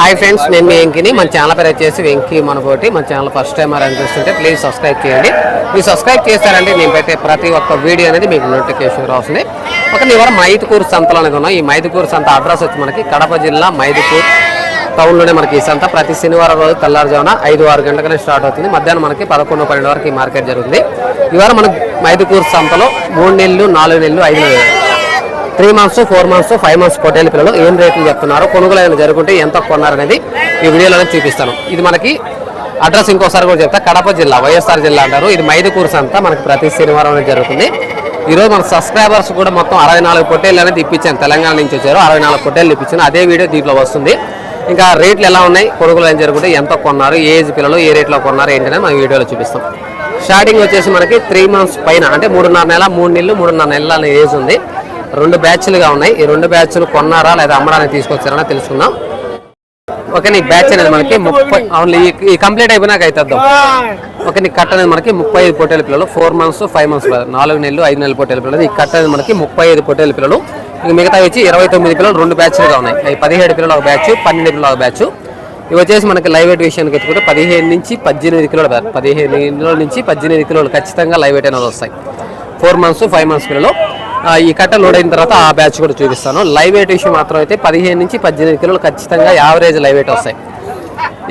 Hi friends నేను మీ వెంకిని. మన channel పేరు వచ్చేసి వెంకీ మనకోటి మన ఛానల్ ఫస్ట్ టైం అని చూస్తుంటే ప్లీజ్ సబ్స్క్రైబ్ చేయండి. మీరు సబ్స్క్రైబ్ చేస్తారంటే నేను పెట్టే ప్రతి ఒక్క వీడియో అనేది మీకు నోటిఫికేషన్ వస్తుంది ఒక ఇవాళ మైదుకూరు సంతలో అనుకున్నాం ఈ మైదుకూరు సంత అడ్రస్ వచ్చి మనకి కడప జిల్లా మైదుకూరు టౌన్లోనే మనకి ఈ సంత. ప్రతి శనివారం రోజు తెల్లారుజామున ఐదు ఆరు గంటలకనే స్టార్ట్ అవుతుంది. మధ్యాహ్నం మనకి పదకొండు పన్నెండు వరకు ఈ మార్కెట్ జరుగుతుంది. ఇవాళ మనకి మైదుకూరు సంతలో మూడు నెలలు నాలుగు నెలలు ఐదు నెలలు. Three months four months five months పొట్టేళ్ళ పిల్లలు ఏం రేట్లు చెప్తున్నారు కొనుగోలు ఏమైనా జరుగుంటే ఎంత కొన్నారనేది ఈ వీడియోలో చూపిస్తాను. ఇది మనకి అడ్రస్ ఇంకోసారి కూడా చెప్తా. కడప జిల్లా వైఎస్ఆర్ జిల్లా అంటారు. ఇది మైదుకూర్స్ అంతా మనకి ప్రతి శనివారం అనేది జరుగుతుంది. ఈరోజు మన సబ్స్క్రైబర్స్ కూడా మొత్తం అరవై నాలుగు పొట్టేళ్ళు అనేది ఇప్పించాను తెలంగాణ నుంచి వచ్చారు అరవై నాలుగు పొట్టేళ్ళు ఇప్పించాను అదే వీడియో దీంట్లో వస్తుంది. ఇంకా రేట్లు ఎలా ఉన్నాయి కొనుగోలు ఏం జరుగుతుంటే ఎంత కొన్నారు ఏ ఏజ్ పిల్లలు ఏ రేట్లో కొన్నారు ఏంటనే మనం వీడియోలో చూపిస్తాం. స్టార్టింగ్ వచ్చేసి మనకి త్రీ మంత్స్ పైన అంటే మూడున్నర నెల మూడు నెలలు మూడున్నర నెలల ఏజ్ ఉంది. రెండు బ్యాచ్లుగా ఉన్నాయి. ఈ రెండు బ్యాచ్లు కొన్నారా లేదా అమ్మడానికి తీసుకొచ్చారా తెలుసుకుందాం. ఓకే నీ బ్యాచ్ అనేది మనకి ముప్పై అవును ఈ- కంప్లీట్ అయిపోయినాక అవుతుందాం ఓకే నీ కట్ అనేది మనకి ముప్పై ఐదు పొట్టేల పిల్లలు ఫోర్ మంత్స్ ఫైవ్ మంత్స్ నాలుగు నెలలు ఐదు నెలల పొట్టేల పిల్లలు. ఈ కట్ అనేది మనకి ముప్పై ఐదు పొట్టేల పిల్లలు. ఇంక మిగతా వచ్చి ఇరవై తొమ్మిది పిల్లలు రెండు బ్యాచ్లుగా ఉన్నాయి. అవి పదిహేడు పిల్లలు ఒక బ్యాచ్ పన్నెండు పిల్లలు ఒక బ్యాచ్. ఇవి వచ్చేసి మనకి లైవ్ వెయిట్ విషయానికి ఎత్తుకుంటే పదిహేను నుంచి పద్దెనిమిది కిలోల పదిహేను కిలోల నుంచి పద్దెనిమిది కిలోలు ఖచ్చితంగా లైవ్ వెయిట్ అనేది వస్తాయి. ఫోర్ మంత్స్ ఫైవ్ మంత్స్ పిల్లలు. ఈ కట్ట లోడ్ అయిన తర్వాత ఆ బ్యాచ్ కూడా చూపిస్తాను. లైవ్ వెయిట్ విషయం మాత్రం అయితే పదిహేను నుంచి పద్దెనిమిది కిలోలు ఖచ్చితంగా యావరేజ్ లైవ్ వెయిట్ వస్తాయి.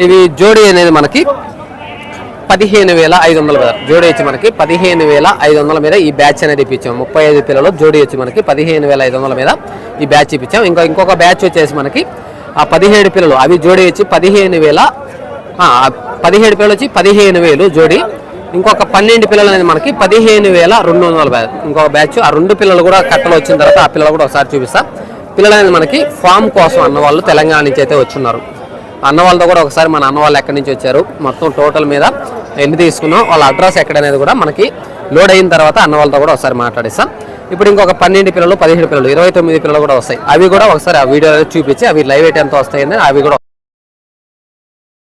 ఇవి జోడీ అనేది మనకి పదిహేను వేల ఐదు వందల మీద. జోడీ వచ్చి మనకి పదిహేను వేల ఐదు వందల మీద ఈ బ్యాచ్ అనేది ఇప్పించాం. ముప్పై ఐదు పిల్లలు జోడీ వచ్చి మనకి పదిహేను వేల ఐదు వందల మీద ఈ బ్యాచ్ ఇప్పించాం. ఇంకా ఇంకొక బ్యాచ్ వచ్చేసి మనకి ఆ పదిహేడు పిల్లలు. అవి జోడీ వచ్చి పదిహేను వేల పదిహేడు పిల్లలు వచ్చి పదిహేను వేలు జోడీ ఇంకొక పన్నెండు పిల్లలు అనేది మనకి పదిహేను వేల రెండు వందల బ్యాచ్ ఇంకొక బ్యాచ్ ఆ రెండు పిల్లలు కూడా కట్టలు వచ్చిన తర్వాత ఆ పిల్లలు కూడా ఒకసారి చూపిస్తా. పిల్లలు అనేది మనకి ఫామ్ కోసం అన్న వాళ్ళు తెలంగాణ నుంచి అయితే వచ్చున్నారు. అన్న వాళ్ళతో కూడా ఒకసారి మన అన్న వాళ్ళు ఎక్కడి నుంచి వచ్చారు? మొత్తం టోటల్ మీద ఎన్ని తీసుకున్నాం? వాళ్ళ అడ్రస్ ఎక్కడ అనేది కూడా మనకి లోడ్ అయిన తర్వాత అన్న వాళ్ళతో కూడా ఒకసారి మాట్లాడిస్తాం. ఇప్పుడు ఇంకొక పన్నెండు పిల్లలు పదిహేడు పిల్లలు ఇరవై తొమ్మిది పిల్లలు కూడా వస్తాయి. అవి కూడా ఒకసారి ఆ వీడియో చూపించి అవి లైవ్ ఎయిట్ ఎంత వస్తాయని అవి కూడా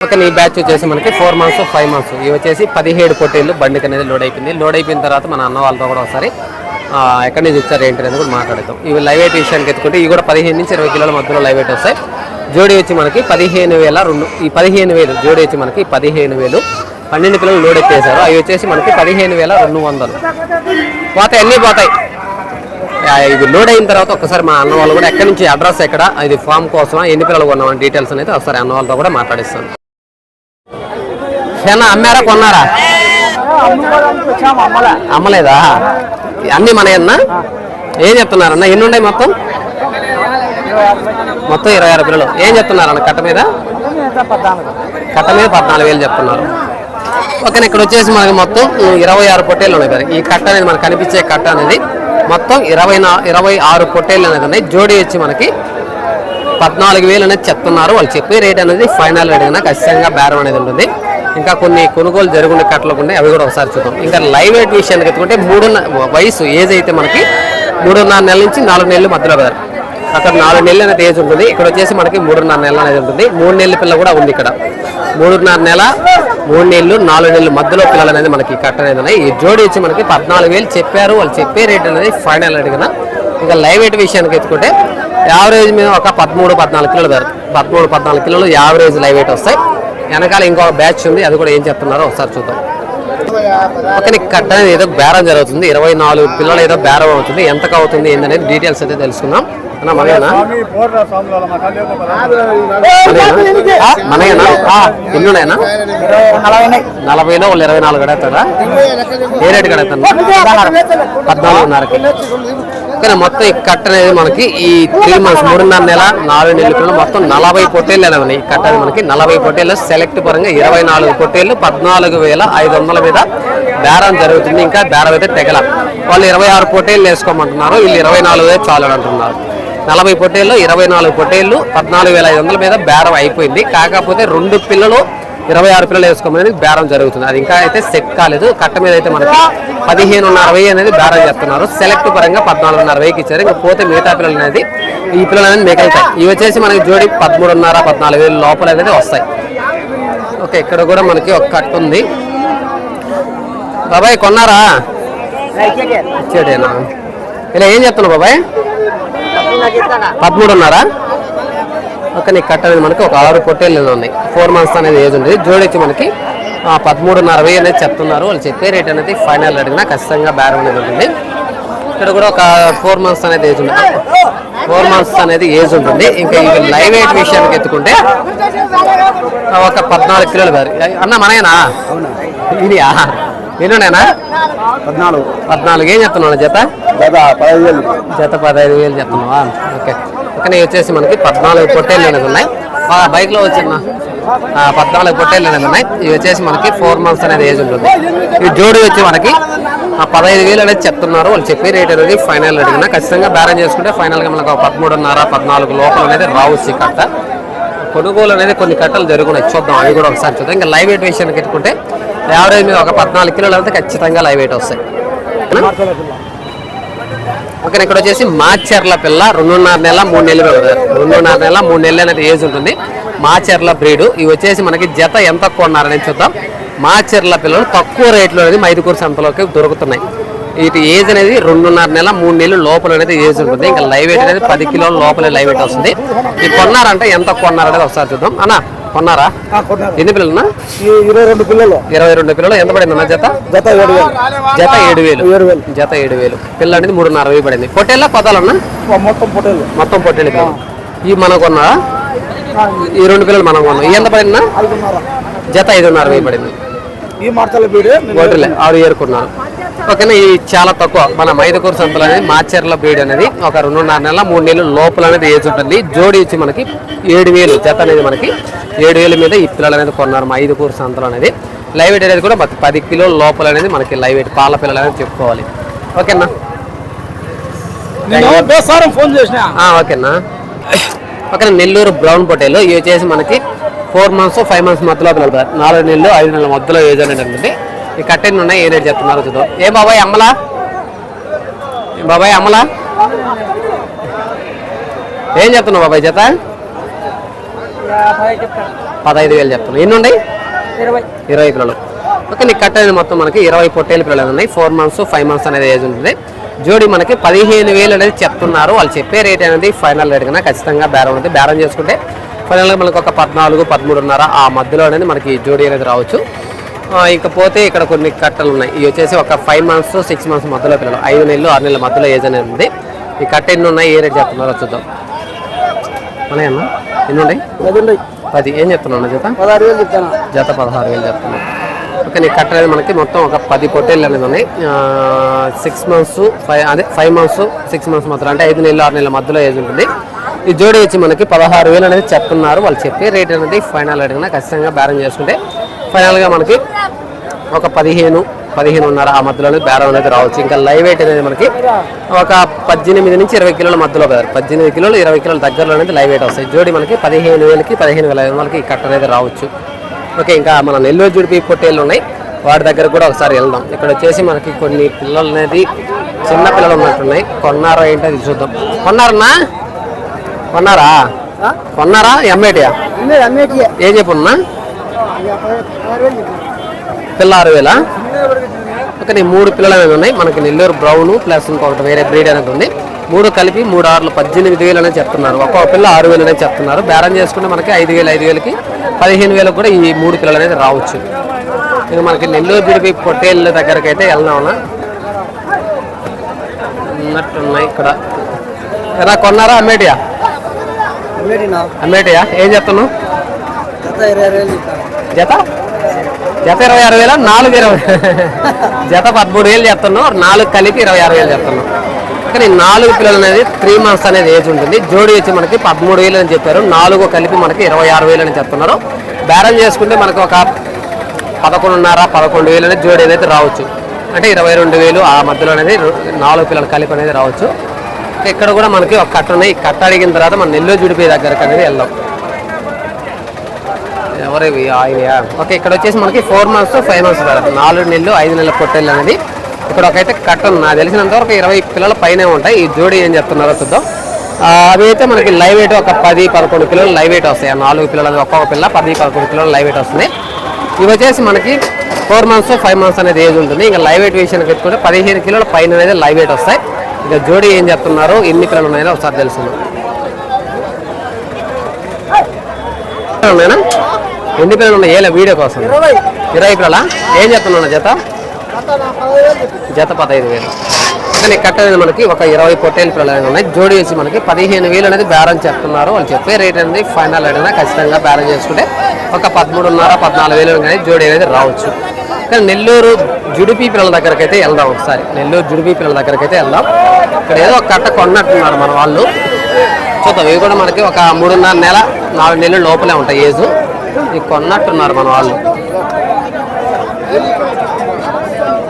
పక్కన ఈ బ్యాచ్ వచ్చేసి మనకి ఫోర్ మంత్స్ ఫైవ్ మంత్స్ ఇవి వచ్చేసి పదిహేడు పొట్టేళ్ళు బండికి అనేది లోడ్ అయిపోయింది. లోడ్ అయిపోయిన తర్వాత మన అన్న వాళ్ళతో కూడా ఒకసారి ఎక్కడి నుంచి ఇచ్చారు ఏంటి అనేది కూడా మాట్లాడతాం ఇవి లైవ్ వెయిట్ విషయానికి ఎత్తుకుంటే ఇవి కూడా పదిహేను నుంచి ఇరవై కిలోల మధ్యలో లైవ్ వెయిట్ వస్తాయి. జోడీ వచ్చి మనకి పదిహేను వేల రెండు ఈ పదిహేను వేలు జోడీ వచ్చి మనకి పదిహేను వేలు పన్నెండు కిలోలు లోడ్ ఎత్తేసారు. అవి వచ్చేసి మనకి పదిహేను వేల రెండు వందలు. పోతాయి అన్నీ పోతాయి. ఇది లోడ్ అయిన తర్వాత ఒకసారి మా అన్న వాళ్ళు కూడా ఎక్కడి నుంచి అడ్రస్ ఎక్కడ ఇది ఫామ్ కోసమా ఎన్ని పిల్లలు కొన్నామని డీటెయిల్స్ అనేది ఒకసారి అన్న వాళ్ళతో కూడా మాట్లాడిస్తాను. ఏమన్నా అమ్మారా కొన్నారా? అమ్మలేదా? అన్ని మన అన్న ఏం చెప్తున్నారన్న? ఎన్ని ఉన్నాయి మొత్తం? మొత్తం ఇరవై ఆరు పిల్లలు. ఏం చెప్తున్నారన్న కట్ట మీద? కట్ట మీద పద్నాలుగు వేలు చెప్తున్నారు. ఓకే ఇక్కడ వచ్చేసి మనకి మొత్తం ఇరవై ఆరు పొట్టేళ్ళు ఉన్నాయి కదా ఈ కట్ట అనేది మనకు కనిపించే కట్ట అనేది మొత్తం ఇరవై ఇరవై ఆరు పొట్టేళ్ళు అనేది ఉన్నాయి. జోడీ వచ్చి మనకి పద్నాలుగు వేలు అనేది చెప్తున్నారు. వాళ్ళు చెప్పే రేట్ అనేది ఫైనల్ రేట్ అయినా ఖచ్చితంగా బేరం అనేది ఉంటుంది. ఇంకా కొన్ని కొనుగోలు జరుగున్న కట్టలు ఉన్నాయి. అవి కూడా ఒకసారి చూద్దాం. ఇంకా లైవ్ వెయిట్ విషయానికి ఎత్తుకుంటే మూడున్న వయసు ఏజ్ అయితే మనకి మూడున్నర నెలల నుంచి నాలుగు నెలలు మధ్యలో కదా అక్కడ నాలుగు నెలలు అనేది ఏజ్ ఉంటుంది. ఇక్కడ వచ్చేసి మనకి మూడున్నర నెలలు అనేది ఉంటుంది. మూడు నెలల పిల్ల కూడా ఉంది ఇక్కడ. మూడున్నర నెల మూడు నెలలు నాలుగు నెలలు మధ్యలో పిల్లలు అనేది మనకి కట్ట అనేది ఉన్నాయి. ఈ జోడి వచ్చి మనకి పద్నాలుగు వేలు చెప్పారు. వాళ్ళు చెప్పే రేట్ అనేది ఫైనల్ అడిగిన ఇంకా లైవ్ వెయిట్ విషయానికి ఎత్తుకుంటే యావరేజ్ మీద ఒక పదమూడు పద్నాలుగు కిలోలు పెడతారు. పదమూడు పద్నాలుగు కిలోలు యావరేజ్ లైవ్ వెయిట్ వస్తాయి. వెనకాల ఇంకొక బ్యాచ్ ఉంది అది కూడా ఏం చెప్తున్నారో ఒకసారి చూద్దాం. ఓకే నీకు కట్ట అనేది ఏదో బేరం జరుగుతుంది. ఇరవై నాలుగు పిల్లలు ఏదో బేరం అవుతుంది. ఎంతకు అవుతుంది ఏందనేది డీటెయిల్స్ అయితే తెలుసుకుందాం. అన్న మనయేనా మనయేనా? ఎన్ని ఉన్నాయన్నా నలభైలో వాళ్ళు ఇరవై నాలుగు కడతారా ఏ రేటు కడతాను పద్నాలుగున్నరకి. కానీ మొత్తం ఈ కట్ట అనేది మనకి ఈ త్రీ మంత్స్ మూడున్నర నెల నాలుగు నెలలు పిల్లలు మొత్తం నలభై పొట్టేళ్ళు అనేవి ఈ కట్ట అనేది మనకి నలభై పొట్టేళ్ళు సెలెక్ట్ పరంగా ఇరవై నాలుగు పొట్టేళ్ళు పద్నాలుగు వేల ఐదు వందల మీద బేరం జరుగుతుంది. ఇంకా బేరం అయితే తెగల. వాళ్ళు ఇరవై ఆరు పొట్టేళ్ళు వేసుకోమంటున్నారు. వీళ్ళు ఇరవై నాలుగు చాలు అంటున్నారు. నలభై పొట్టేళ్ళు ఇరవై నాలుగు పొట్టేళ్ళు పద్నాలుగు వేల ఐదు వందల మీద బేరం అయిపోయింది. కాకపోతే రెండు పిల్లలు ఇరవై ఆరు పిల్లలు వేసుకోమని బేరం జరుగుతుంది. అది ఇంకా అయితే సెట్ కాలేదు. కట్ట మీద అయితే మనకి పదిహేను అరవై అనేది బేరం చెప్తున్నారు సెలెక్ట్ పరంగా పద్నాలుగున్నర అరవైకి ఇచ్చారు. ఇంకా పోతే మిగతా పిల్లలు అనేది ఈ పిల్లలు అనేది మిగులుతాయి ఇవి వచ్చేసి మనకి జోడి పదమూడున్నర పద్నాలుగు వేలు లోపల అనేది వస్తాయి. ఓకే ఇక్కడ కూడా మనకి ఒక కట్ట ఉంది. బాబాయ్ కొన్నారా? ఇచ్చాడేనా ఇలా ఏం చెప్తున్నావు బాబాయ్? పదమూడున్నారా? ఒక నీ కట్ట అనేది మనకి ఒక ఆరు పొట్టేళ్ళు ఉన్నాయి ఫోర్ మంత్స్ అనేది ఏజ్ ఉంది జోడి వచ్చి మనకి పదమూడున్నర వెయ్యి అనేది చెప్తున్నారు. వాళ్ళు చెప్పే రేట్ అనేది ఫైనల్ అడిగినా ఖచ్చితంగా బేరం అనేది ఉంటుంది. ఇక్కడ కూడా ఒక ఫోర్ మంత్స్ అనేది ఏజ్ ఉంది. ఫోర్ మంత్స్ అనేది ఏజ్ ఉంటుంది. ఇంకా ఇవి లైవ్ వెయిట్ విషయానికి ఎత్తుకుంటే ఒక పద్నాలుగు కిలోలు గారు అన్న మనయేనా? ఇదియా ఎన్నున్నాయనా పద్నాలుగు. పద్నాలుగు ఏం చెప్తున్నావు జత? గత పదహైదు వేలు. జత పదహైదు వేలు చెప్తున్నావా? ఓకే. పక్కనే వచ్చేసి మనకి పద్నాలుగు పొట్టేళ్ళు అనేది ఉన్నాయి. ఆ, బైక్లో వచ్చిన పద్నాలుగు పొట్టేళ్ళు అనేది ఉన్నాయి. ఇవి వచ్చేసి మనకి ఫోర్ మంత్స్ అనేది ఏజ్ ఉంటుంది. ఈ జోడి వచ్చి మనకి పదహైదు వేలు అనేది చెప్తున్నారు. వాళ్ళు చెప్పే రేట్ అనేది ఫైనల్ అడిగినా ఖచ్చితంగా బేరం చేసుకుంటే ఫైనల్గా మనకు ఒక పదమూడున్నర పద్నాలుగు లోపల అనేది రావచ్చు ఈ కట్ట. కొనుగోలు అనేది కొన్ని కట్టలు జరుగుతున్నాయి చూద్దాం అవి కూడా ఒకసారి చూద్దాం. ఇంకా లైవ్ వెయిట్ విషయానికి పెట్టుకుంటే యావరేజ్ మీద ఒక పద్నాలుగు కిలోలు అయితే ఖచ్చితంగా లైవ్ వెయిట్ వస్తాయి. ఓకే ఇక్కడ వచ్చేసి మాచర్ల పిల్ల రెండున్నర నెల మూడు నెలలు రెండున్నర నెల మూడు నెలలు అనేది ఏజ్ ఉంటుంది. మాచర్ల బ్రీడ్. ఇవి వచ్చేసి మనకి జత ఎంత కొన్నారని చూద్దాం. మాచర్ల పిల్లలు తక్కువ రేట్లో అనేది మైదుకూరు సంతలోకి దొరుకుతున్నాయి. వీటి ఏజ్ అనేది రెండున్నర నెల మూడు నెలలు లోపల అనేది ఏజ్ ఉంటుంది. ఇంకా లైవ్ వెయిట్ అనేది పది కిలోల లోపలే లైవ్ వెయిట్ వస్తుంది. ఇవి కొన్నారంటే ఎంత కొన్నారనేది ఒకసారి చూద్దాం. అన్నా కొన్నారా? ఎన్ని పిల్లలన్నా? ఈ ఇరవై రెండు పిల్లలు. ఇరవై రెండు పిల్లలు. ఎంత పడింది అన్న జత? జత ఏడు వేలు. జత ఏడు వేలు. ఏడు వేలు. జత ఏడు వేలు. పిల్ల అనేది మూడున్నర వెయ్యి పడింది. పొట్టేళ్ళ పదాలన్నా? మొత్తం పొట్టేలు మొత్తం పొట్టేళ్ళు పిల్లలు. ఈ మనం కొన్నా ఈ రెండు పిల్లలు మనం కొన్నాం. ఎంత పడిందా జత ఐదున్నర వెయ్యి పడింది. ఈ ఆరు ఏరుకున్నాను ఓకేనా? ఇది చాలా తక్కువ. మన మైదకూరు సంతలు అనేది మాచర్ల బీడ్ అనేది ఒక రెండున్నర నెలల మూడు నెలలు లోపల అనేది ఏజ్ ఉంటుంది. జోడి ఇచ్చి మనకి ఏడు వేలు జత అనేది మనకి ఏడు వేల మీద ఈ పిల్లలు అనేది కొన్నారు మా ఐదుకూరు సంతలు అనేది. లైవ్ వెయిట్ అనేది కూడా మనకి పది కిలోల లోపల అనేది మనకి లైవ్ వెయిట్ పాల పిల్లలు అనేది చెప్పుకోవాలి. ఓకేనా? ఫోన్ చేసిన. ఓకేనా? ఓకే నెల్లూరు బ్రౌన్ పొటేలు ఇవి వచ్చేసి మనకి ఫోర్ మంత్స్ ఫైవ్ మంత్స్ మధ్యలో పిల్లలు. నాలుగు నెలలు ఐదు నెలల మధ్యలో ఏజ్ అనేది ఉంటుంది. ఈ కట్టెన్ ఉన్నాయి ఏ రేట్ చెప్తున్నారు చూద్దాం. ఏం బాబాయ్ అమ్మలా ఏం? బాబాయ్ అమ్మలా ఏం చెప్తున్నావు బాబాయ్ జత? పదహైదు వేలు చెప్తున్నావు. ఎన్ని ఉన్నాయి? ఇరవై. పిల్లలు. ఓకే నీకు కట్ అనేది మొత్తం మనకి ఇరవై పొట్టేలు పిల్లలు ఉన్నాయి. ఫోర్ మంత్స్ ఫైవ్ మంత్స్ అనేది ఏజ్ ఉంటుంది. జోడి మనకి పదిహేను వేలు అనేది చెప్తున్నారు. వాళ్ళు చెప్పే రేట్ అనేది ఫైనల్ రేట్ కన్నా ఖచ్చితంగా బేరం ఉంది. బేరం చేసుకుంటే ఫైనల్గా మనకు ఒక పద్నాలుగు పదమూడున్నర ఆ మధ్యలో అనేది మనకి జోడి అనేది రావచ్చు. ఇకపోతే ఇక్కడ కొన్ని కట్టలు ఉన్నాయి. ఇవి వచ్చేసి ఒక ఫైవ్ మంత్స్ సిక్స్ మంత్స్ మధ్యలో పిల్లలు ఐదు నెలలు ఆరు నెలల మధ్యలో ఏజ్ అనేది ఉంది. ఈ కట్ట ఎన్ని ఉన్నాయి? ఏ రేట్ చెప్తున్నారో చూద్దాం. ఉన్నాయన్నా ఎన్ని ఉన్నాయి? పది ఏం చెప్తున్నా చేత పదహారు వేలు చెప్తాను. జత పదహారు వేలు చెప్తున్నాం ఓకే నీకు కట్ట అనేది మనకి మొత్తం ఒక పది పొట్టేళ్ళు అనేది ఉన్నాయి. సిక్స్ మంత్స్ ఫైవ్ అదే ఫైవ్ మంత్స్ సిక్స్ మంత్స్ మాత్రం అంటే ఐదు నెలలు ఆరు నెలల మధ్యలో ఏజ్ ఉంటుంది. ఈ జోడి వచ్చి మనకి పదహారు వేలు అనేది చెప్తున్నారు. వాళ్ళు చెప్పే రేట్ అనేది ఫైనల్ అడిగినా ఖచ్చితంగా బేరం చేసుకుంటే ఫైనల్గా మనకి ఒక పదిహేను పదిహేనున్నర ఆ మధ్యలోనే బేరం అనేది రావచ్చు. ఇంకా లైవ్ వెయిట్ అనేది మనకి ఒక పద్దెనిమిది నుంచి ఇరవై కిలోల మధ్యలో కదా. పద్దెనిమిది కిలోలు ఇరవై కిలోల దగ్గరలో అనేది లైవ్ వెయిట్ వస్తాయి. జోడి మనకి పదిహేను వేలకి పదిహేను వేల ఐదు వందలకి కట్ట అనేది రావచ్చు. ఓకే ఇంకా మన నెల్లూరు జుడిపి పొట్టేళ్ళు ఉన్నాయి. వాటి దగ్గర కూడా ఒకసారి వెళ్దాం. ఇక్కడ వచ్చేసి మనకి కొన్ని పిల్లలు అనేది చిన్న పిల్లలు ఉన్నట్టున్నాయి కొన్నారో ఏంటో అది చూద్దాం. కొన్నారన్నా? కొన్నారా? కొన్నారా? అన్నిటికీ ఏం. చెప్పున్నా? పిల్ల ఆరు వేలా నీ మూడు పిల్లలు అనేది ఉన్నాయి. మనకి నెల్లూరు బ్రౌన్ ప్లస్ ఇంకొకటి వేరే బ్రీడ్ అనేది ఉంది. మూడు కలిపి మూడు ఆరులు పద్దెనిమిది వేలు అనేది చెప్తున్నారు. ఒక్కొక్క పిల్ల ఆరు వేలు అనేది చెప్తున్నారు. బేరం చేసుకుంటే మనకి ఐదు వేలు ఐదు వేలకి పదిహేను వేలకు కూడా ఈ మూడు పిల్లలు అనేది రావచ్చు. ఇక మనకి నెల్లూరు బిడిపి పొట్టేళ్ళ దగ్గరికి అయితే వెళ్దామన్నా ఉన్నట్టున్నాయి ఇక్కడ. ఎలా కొన్నారా అమ్మేటియా అమ్మేటియా? ఏం చెప్తున్నావు జత? జత ఇరవై ఆరు వేల? నాలుగు ఇరవై. జత పదమూడు వేలు చెప్తున్నావు నాలుగు కలిపి ఇరవై ఆరు వేలు చెప్తున్నావు కానీ నాలుగు పిల్లలు అనేది త్రీ మంత్స్ అనేది ఏజ్ ఉంటుంది. జోడి వచ్చి మనకి పదమూడు వేలు అని చెప్పారు. నాలుగు కలిపి మనకి ఇరవై ఆరు వేలు అని చెప్తున్నారు. బేరం చేసుకుంటే మనకు ఒక పదకొండున్నర పదకొండు వేలు అనేది జోడి అనేది రావచ్చు. అంటే ఇరవై రెండు వేలు ఆ మధ్యలో అనేది నాలుగు పిల్లలు కలిపి అనేది రావచ్చు. ఇక్కడ కూడా మనకి ఒక కట్ట ఉన్నాయి. కట్ట అడిగిన తర్వాత మన నెల్లూరు జుడిపి దగ్గరకు అనేది వెళ్దాం. ఎవరివి ఆయనయా? ఓకే ఇక్కడ వచ్చేసి మనకి ఫోర్ మంత్స్ ఫైవ్ మంత్స్ పడుతుంది నాలుగు నెలలు ఐదు నెలల పొట్టేళ్ళు అనేది. ఇక్కడ ఒకైతే కట్ట నాకు తెలిసినంత వరకు ఇరవై పిల్లల పైనే ఉంటాయి. ఈ జోడి ఏం చెప్తున్నారో చూద్దాం. అవి అయితే మనకి లైవ్ వెయిట్ ఒక పది పదకొండు కిలోలు లైవ్ వెయిట్ వస్తాయి. ఆ నాలుగు పిల్లలు ఒక్కొక్క పిల్ల పది పదకొండు కిలోలు లైవ్ వెయిట్ వస్తుంది. ఇవి వచ్చేసి మనకి ఫోర్ మంత్స్ ఫైవ్ మంత్స్ అనేది ఏజ్ ఉంటుంది. ఇంకా లైవ్ వెయిట్ విషయానికి పెట్టుకుంటే పదిహేను కిలోల పైన అనేది లైవ్ వెయిట్ వస్తాయి. ఇక జోడి ఏం చెప్తున్నారు ఎన్ని పిల్లలు ఉన్నాయో ఒకసారి తెలుసుకుందాం. ఉన్నాయనా ఎన్ని పిల్లలు ఉన్నాయి? ఏలే వీడియో కోసం. ఇరవై పిల్లల ఏం చెప్తున్నా జత? జత పదహైదు వేలు. కానీ కట్టలేదు మనకి ఒక ఇరవై పొట్టేలు పిల్లలు ఉన్నాయి. జోడి వచ్చి మనకి పదిహేను వేలు అనేది బేరం చెప్తున్నారు వాళ్ళు చెప్పే రేట్ అనేది ఫైనల్ అయినా ఖచ్చితంగా బేరం చేసుకుంటే ఒక పదమూడున్నర పద్నాలుగు వేలు కానీ జోడి అనేది రావచ్చు. కానీ నెల్లూరు జుడిపి పిల్లల దగ్గరికి అయితే వెళ్దాం ఒకసారి. నెల్లూరు జుడిపి పిల్లల దగ్గరికి అయితే వెళ్దాం. ఇక్కడ ఏదో ఒక కట్ట కొన్నట్టున్నారు మన వాళ్ళు. చూద్దాం ఇవి కూడా మనకి ఒక మూడున్నర నెల నాలుగు నెలలు లోపలే ఉంటాయి ఏజ్. ఇవి కొన్నట్టున్నారు మన వాళ్ళు.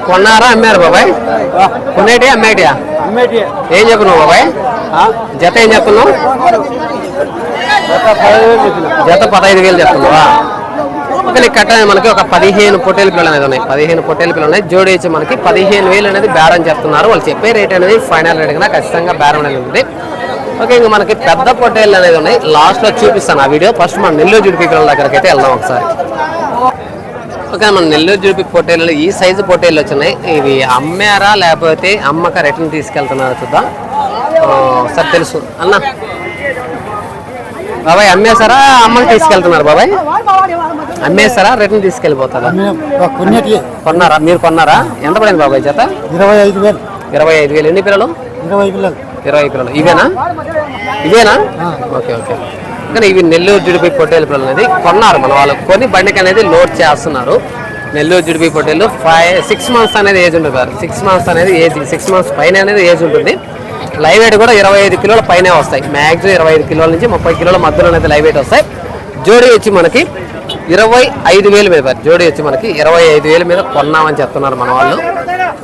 కొన్నారా అమ్మారు బాబాయ్? కొనేటి అమ్మేటియా? అమ్మేటి ఏం చెప్పున్నావు బాబాయ్? జత ఏం చెప్తున్నావు? జత పదహైదు వేలు చెప్తున్నావా? ఒక నీకు కట్ట మనకి ఒక పదిహేను పొట్టేలు పిల్లలు అనేది ఉన్నాయి. పదిహేను పొట్టేలు పిల్లలు ఉన్నాయి. జోడి వచ్చి మనకి పదిహేను వేలు అనేది బేరం చెప్తున్నారు. వాళ్ళు చెప్పే రేట్ అనేది ఫైనల్ రేట్ కన్నా ఖచ్చితంగా బేరం అనేది ఉంది. ఓకే ఇంకా మనకి పెద్ద పొట్టేళ్ళు అనేది ఉన్నాయి. లాస్ట్లో చూపిస్తాను ఆ వీడియో. ఫస్ట్ మన నెల్లూరు జుడిపి పిల్లల దగ్గరికి అయితే వెళ్దాం ఒకసారి. ఓకే మన నెల్లూరు జుడిపి పొట్టేళ్ళు ఈ సైజు పొట్టేళ్ళు వచ్చినాయి. ఇవి అమ్మారా లేకపోతే అమ్మక రిటర్న్ తీసుకెళ్తున్నారా చూద్దాం. సార్ తెలుసు. అన్న. బాబాయ్ అమ్మేశారా? అమ్మకి తీసుకెళ్తున్నారు బాబాయ్? అమ్మేస్తారా రిటర్న్ తీసుకెళ్ళిపోతారా? కొన్నారా? మీరు కొన్నారా? ఎంత పడింది బాబాయ్ చేత? ఇరవై ఐదు వేలు. ఇరవై ఐదు వేలు. ఎన్ని పిల్లలు? ఇరవై పిల్లలు. ఇరవై పిల్లలు. ఇవేనా? ఇవేనా? Okay okay. కానీ ఇవి నెల్లూరు జుడిపి పొట్టేలు పిల్లలు అనేది కొన్నారు మన. వాళ్ళు కొని బండికి అనేది లోడ్ చేస్తున్నారు. నెల్లూరు జుడిపి పొట్టేలు ఫైవ్ సిక్స్ మంత్స్ అనేది ఏజ్ ఉంటుంది సార్ సిక్స్ మంత్స్ అనేది ఏజ్ సిక్స్ మంత్స్ పైన అనేది ఏజ్ ఉంటుంది. లైవ్ వెయిట్ కూడా ఇరవై ఐదు కిలోల పైనే వస్తాయి. మ్యాక్సిమం ఇరవై ఐదు కిలోల నుంచి ముప్పై కిలోల మధ్యలో అనేది లైవ్ వెయిట్ వస్తాయి. జోడీ వచ్చి మనకి ఇరవై ఐదు వేలు మీద జోడీ వచ్చి మనకి ఇరవై ఐదు వేల మీద కొన్నామని చెప్తున్నారు మన వాళ్ళు.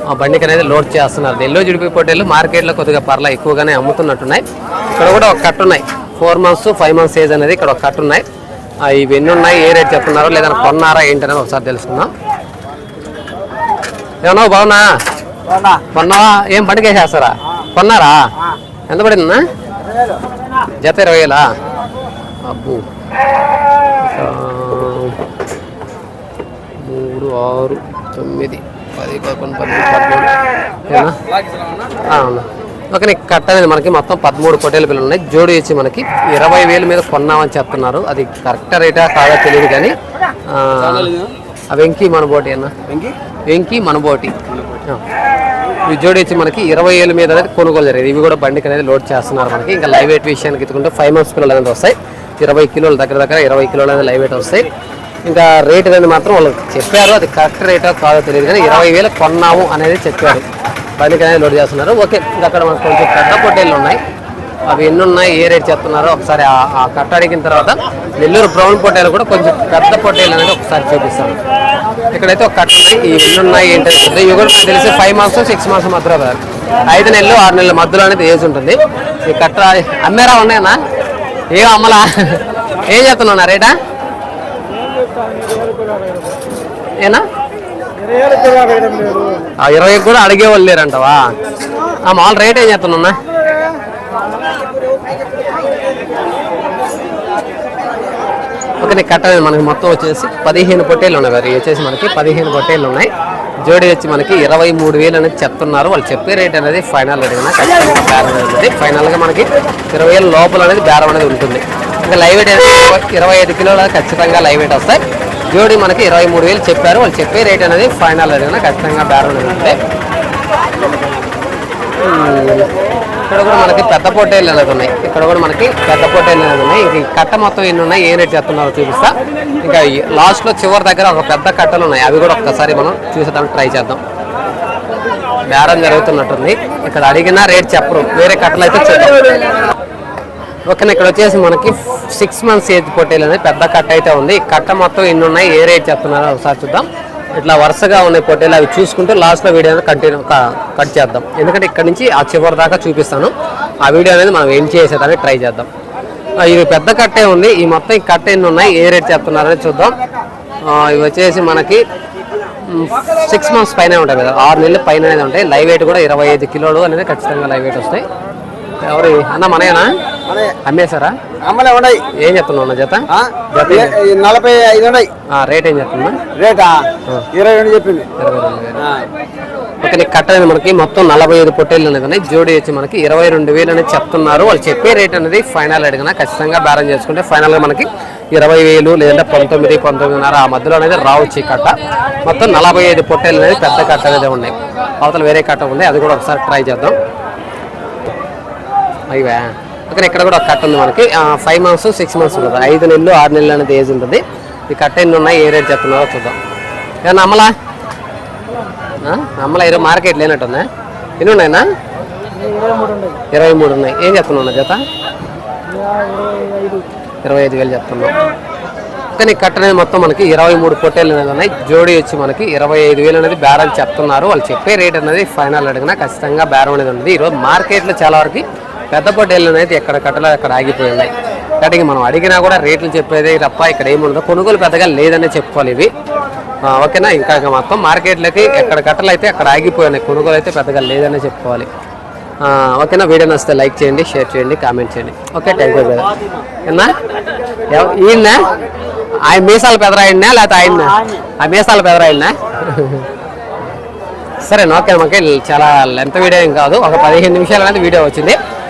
ఆ బండికి అనేది లోడ్ చేస్తున్నారు. నెల్లూరు జుడిపి పొట్టేలు మార్కెట్లో కొద్దిగా పర్లా ఎక్కువగానే అమ్ముతున్నట్టున్నాయి. ఇక్కడ కూడా ఒక కట్ట ఉన్నాయి. Four months five months age అనేది ఇక్కడ ఒక కట్ట ఉన్నాయి. ఇవి ఎన్ని ఉన్నాయి ఏ రేట్ చెప్తున్నారో లేదా కొన్నారా ఏంటనేది ఒకసారి తెలుసుకుందాం. ఏమన్నా బాగున్నా? కొన్నావా? ఏం బండికి వేసేస్తారా కొన్నారా? ఎంత పడిందన్నా? జత ఇరవై వేలా? అబ్బు. మూడు ఆరు తొమ్మిది పది పదకొండు పదమూడు ఓకే నీకు కట్ట అనేది మనకి మొత్తం పదమూడు పొట్టేల పిల్లలు ఉన్నాయి. జోడి వచ్చి మనకి ఇరవై వేల మీద కొన్నామని చెప్తున్నారు. అది కరెక్ట్ రేటా కాదో తెలియదు కానీ వెంకీ మనబోటి అన్న. వెంకీ? మనబోటి. జోడి వచ్చి మనకి ఇరవై ఏళ్ళ మీద అనేది కొనుగోలు జరిగింది. ఇవి కూడా బండికి అనేది లోడ్ చేస్తున్నారు మనకి. ఇంకా లైవ్ వెయిట్ విషయానికి ఎత్తుకుంటే ఫైవ్ మంత్స్ పిల్లలు అనేది వస్తాయి. ఇరవై కిలోల దగ్గర దగ్గర ఇరవై కిలోలు అనేది లైవ్ వెయిట్ వస్తాయి. ఇంకా రేట్ అనేది మాత్రం వాళ్ళు చెప్పారు. అది కరెక్ట్ రేటో కాదో తెలియదు కానీ ఇరవై వేలు కొన్నాము అనేది చెప్పారు. బండికి అనేది లోడ్ చేస్తున్నారు. ఓకే ఇంకా అక్కడ మనకు కొంచెం పెద్ద పొట్టేళ్ళు ఉన్నాయి. అవి ఎన్ని ఉన్నాయి ఏ రేట్ చెప్తున్నారో ఒకసారి ఆ- కట్ట అడిగిన తర్వాత నెల్లూరు బ్రౌన్ పొట్టేలు కూడా కొంచెం పెద్ద పొట్టేలు అనేది ఒకసారి చూపిస్తాను. ఇక్కడైతే ఒక కట్ట ఈ ఎన్ని ఉన్నాయి నాకు తెలిసి ఫైవ్ మంత్స్ సిక్స్ మంత్స్ మధ్యలో కదా. ఐదు నెలలు ఆరు నెలల మధ్యలో అనేది ఏజ్ ఉంటుంది. ఈ కట్ట అమ్మేరా ఉన్నాయన్నా? ఏం అమ్మలా? ఏం చెప్తున్నా రేటా? ఏనా? ఆ ఇరవై కూడా అడిగే వాళ్ళు లేరంటవా? ఆ మామూలు రేట్ ఏం చెప్తున్నా ఓకే నీకు మనకి మొత్తం వచ్చేసి పదిహేను పొట్టేలు ఉన్నాయి వచ్చేసి మనకి పదిహేను పొట్టేలు ఉన్నాయి. జోడి వచ్చి మనకి ఇరవై మూడు వేలు అనేది చెప్తున్నారు. వాళ్ళు చెప్పే రేట్ అనేది ఫైనల్ రేట్ ఖచ్చితంగా బేరం అనేది ఫైనల్గా మనకి ఇరవై వేల లోపల అనేది బేరం అనేది ఉంటుంది. ఇంకా లైవ్ వెయిట్ అనేది ఇరవై- ఐదు కిలోల ఖచ్చితంగా లైవ్ వెయిట్ వస్తాయి. జోడి మనకి ఇరవై మూడు వేలు చెప్పారు. వాళ్ళు చెప్పే రేట్ అనేది ఫైనల్ రేట్ ఖచ్చితంగా బేరం అనేది ఉంటాయి ఇక్కడ కూడా మనకి పెద్ద పొట్టేళ్ళు అనేది ఉన్నాయి. ఇక్కడ కూడా మనకి పెద్ద పొట్టేళ్ళు అనేది ఉన్నాయి. ఇంక కట్ట మొత్తం ఎన్ని ఉన్నాయి ఏ రేట్ చేస్తున్నారో చూపిస్తా. ఇంకా లాస్ట్లో చివరి దగ్గర ఒక పెద్ద కట్టలు ఉన్నాయి. అవి కూడా ఒక్కసారి మనం చూసేదానికి ట్రై చేద్దాం. బేరం జరుగుతున్నట్టుంది. ఇక్కడ అడిగినా రేట్ చెప్పరు. వేరే కట్టలు అయితే చూద్దాం. ఓకే ఇక్కడ వచ్చేసి మనకి సిక్స్ మంత్స్ ఏజ్ పొట్టేలు అనేది పెద్ద కట్ట అయితే ఉంది. కట్ట మొత్తం ఎన్ని ఉన్నాయి ఏ రేట్ చెప్తున్నారో ఒకసారి చూద్దాం. ఇట్లా వరుసగా ఉన్నాయి పొట్టేలు అవి చూసుకుంటూ లాస్ట్లో వీడియో అనేది కంటిన్యూ కట్ చేద్దాం. ఎందుకంటే ఇక్కడ నుంచి ఆ చివరి దాకా చూపిస్తాను. ఆ వీడియో అనేది మనం ఏం చేసేదానికి ట్రై చేద్దాం. ఇది పెద్ద కట్టే ఉంది. ఈ మొత్తం ఈ కట్ట ఎన్ని ఉన్నాయి? ఏ రేట్ చెప్తున్నారని చూద్దాం. ఇవి వచ్చేసి మనకి సిక్స్ మంత్స్ పైన ఉంటాయి కదా. ఆరు నెలలు పైన అనేది ఉంటాయి. లైవ్ వెయిట్ కూడా ఇరవై ఐదు కిలోలు అనేది ఖచ్చితంగా లైవ్ వెయిట్ వస్తాయి. ఎవరు? అన్న మనయేనా? అమ్మేశారా? అమ్మలే ఉన్నాయి. ఏం చెప్తున్నావు అన్న జత? జత నలభై ఐదు ఉన్నాయి. రేట్ ఏం చెప్తున్నా రేటా? ఇరవై రెండు చెప్పింది. ఓకే నీకు కట్ట అనేది మనకి. మొత్తం నలభై ఐదు పొట్టేళ్ళు అనేది జోడి వచ్చి మనకి ఇరవై రెండు వేలు అనేది చెప్తున్నారు. వాళ్ళు చెప్పే రేట్ అనేది ఫైనల్ అడిగినా ఖచ్చితంగా బేరం చేసుకుంటే ఫైనల్గా మనకి ఇరవై వేలు లేదంటే పంతొమ్మిది పంతొమ్మిదిన్నర ఆ మధ్యలో అనేది రావచ్చు కట్ట. మొత్తం నలభై ఐదు పొట్టేలు అనేది పెద్ద కట్ట అనేది ఉన్నాయి. అవతల వేరే కట్ట ఉంది. అది కూడా ఒకసారి ట్రై చేద్దాం. అయ్యా అక్కడ ఇక్కడ కూడా ఒక కట్ట ఉంది మనకి. ఫైవ్ మంత్స్ సిక్స్ మంత్స్ ఉంటుంది. ఐదు నెలలు ఆరు నెలలు అనేది ఏజ్ ఉంటుంది. ఈ కట్ట ఎన్ని ఉన్నాయి ఏ రేట్ చెప్తున్నారో చూద్దాం. ఏమన్నా అమ్మలా అమ్మలా ఈరోజు మార్కెట్ లేనట్టుందా ఎన్ని ఉన్నాయన్నా ఇరవై మూడు ఉన్నాయి. ఏం చెప్తున్నావు జత? ఇరవై ఐదు వేలు చెప్తున్నాం కానీ కట్ట అనేది మొత్తం మనకి ఇరవై మూడు పొట్టేలు అనేది ఉన్నాయి. జోడీ వచ్చి మనకి ఇరవై ఐదు వేలు అనేది బేరం చెప్తున్నారు. వాళ్ళు చెప్పే రేట్ అనేది ఫైనల్ అడిగినా ఖచ్చితంగా బేరం అనేది ఉంది ఈరోజు మార్కెట్లో చాలా వరకు పెద్ద పొట్టేళ్ళు అనేది ఎక్కడ కట్టలో అక్కడ ఆగిపోయి ఉన్నాయి. కాబట్టి మనం అడిగినా కూడా రేట్లు చెప్పేది తప్ప ఇక్కడ ఏముండదు కొనుగోలు పెద్దగా లేదనే చెప్పుకోవాలి ఇవి. ఓకేనా? ఇంకా మొత్తం మార్కెట్లకి ఎక్కడ కట్టలు అయితే అక్కడ ఆగిపోయినాయి కొనుగోలు అయితే పెద్దగా లేదనే చెప్పుకోవాలి. ఓకేనా? వీడియో నచ్చితే లైక్ చేయండి షేర్ చేయండి కామెంట్ చేయండి. Okay thank you brother. ఏనా ఈయన ఆయన మీసాల పెదరాయినా లేకపోతే ఆయన ఆ మీసాల పెదరాయినా సరే ఓకే మాకే చాలా లెంత్ వీడియో ఏం కాదు. ఒక పదిహేను నిమిషాలు అనేది వీడియో వచ్చింది.